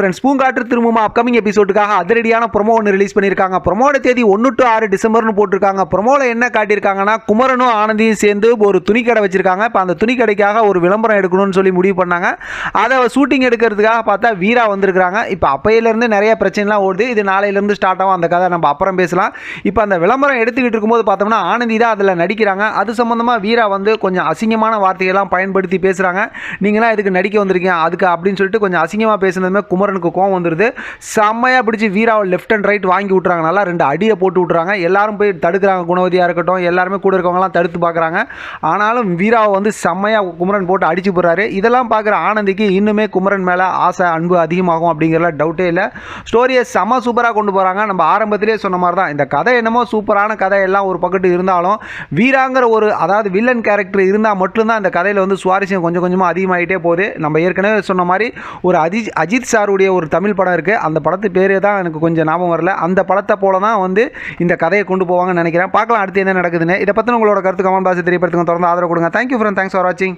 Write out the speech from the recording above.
Friends பூங்காற்று திரும்பமா upcoming எபிசோடுக்காக அதிரடியான promo ஒன்று release பண்ணியிருக்காங்க. ப்ரொமோட தேதி ஒன்று டு ஆறு டிசம்பர்னு போட்டிருக்காங்க. ப்ரொமோவில் என்ன காட்டியிருக்காங்கன்னா குமரனும் ஆனந்தியும் சேர்ந்து ஒரு துணி கடை வச்சிருக்காங்க. இப்போ அந்த துணி கடைக்காக ஒரு விளம்பரம் எடுக்கணும்னு சொல்லி முடிவு பண்ணாங்க. அதை ஷூட்டிங் எடுக்கிறதுக்காக பார்த்தா வீரா வந்திருக்காங்க இப்போ அப்பையிலேருந்து நிறைய பிரச்சனைலாம் ஓடுது. இது நாளையிலேருந்து ஸ்டார்ட் ஆகும். அந்த கதை நம்ம அப்புறம் பேசலாம். இப்போ அந்த விளம்பரம் எடுத்துக்கிட்டு இருக்கும்போது பார்த்தோம்னா ஆனந்தி தான் அதில் நடிக்கிறாங்க. அது சம்மந்தமாக வீரா வந்து கொஞ்சம் அசிங்கமான வார்த்தைகள்லாம் பயன்படுத்தி பேசுகிறாங்க நீங்களாம் இதுக்கு நடிக்க வந்திருக்கீங்க. அதுக்கு அப்படின்னு சொல்லிட்டு கொஞ்சம் அசிங்கமாக பேசுனதுமே குமரனுக்கு கோவம் வந்துடுது செம்மையாக பிடிச்சி வீராவை லெஃப்ட் அண்ட் ரைட் வாங்கி விட்றாங்க நல்லா ரெண்டு அடியை போட்டு விட்றாங்க எல்லாரும் போய் தடுக்கிறாங்க. குணவதியாக இருக்கட்டும் எல்லாருமே கூட இருக்கவங்கலாம் தடுத்து பார்க்குறாங்க. ஆனாலும் வீராவை வந்து செம்மையாக குமரன் போட்டு அடிச்சு போடுறாரு. இதெல்லாம் பார்க்குற ஆனந்திக்கு இன்னுமே குமரன் மேலே ஆசை அன்பு அதிகமாகும் அப்படிங்கிறல டவுட்டே இல்லை. ஸ்டோரியை செம்ம சூப்பராக கொண்டு போகிறாங்க நம்ம ஆரம்பத்திலே சொன்ன மாதிரி தான். இந்த கதை என்னமோ சூப்பரான கதை எல்லாம் ஒரு பக்கத்து இருந்தாலும் வீராங்கிற ஒரு அதாவது வில்லன் கேரக்டர் இருந்தால் மட்டும்தான் இந்த கதையில் வந்து சுவாரஸ்யம் கொஞ்சம் கொஞ்சமாக அதிகமாகிட்டே போகுது. நம்ம ஏற்கனவே சொன்ன மாதிரி ஒரு அஜித் அஜித் சாருடைய ஒரு தமிழ் படம் இருக்குது அந்த படத்து பேரே தான் எனக்கு கொஞ்சம் ஞாபகம் வரல. அந்த படத்தை போல தான் வந்து இந்த கதையை கொண்டு போவாங்கன்னு நினைக்கிறேன். பார்க்கலாம் அடுத்து என்ன நடக்குதுன்னு. இதை பற்றின உங்களோட கருத்து கமெண்ட் பாசி தெரியப்படுத்துங்க. தொடர்ந்து ஆதரவு கொடுங்க. தேங்க்யூ ஃப்ரெண்ட் தேங்க்ஸ் ஃபார் வாட்சிங்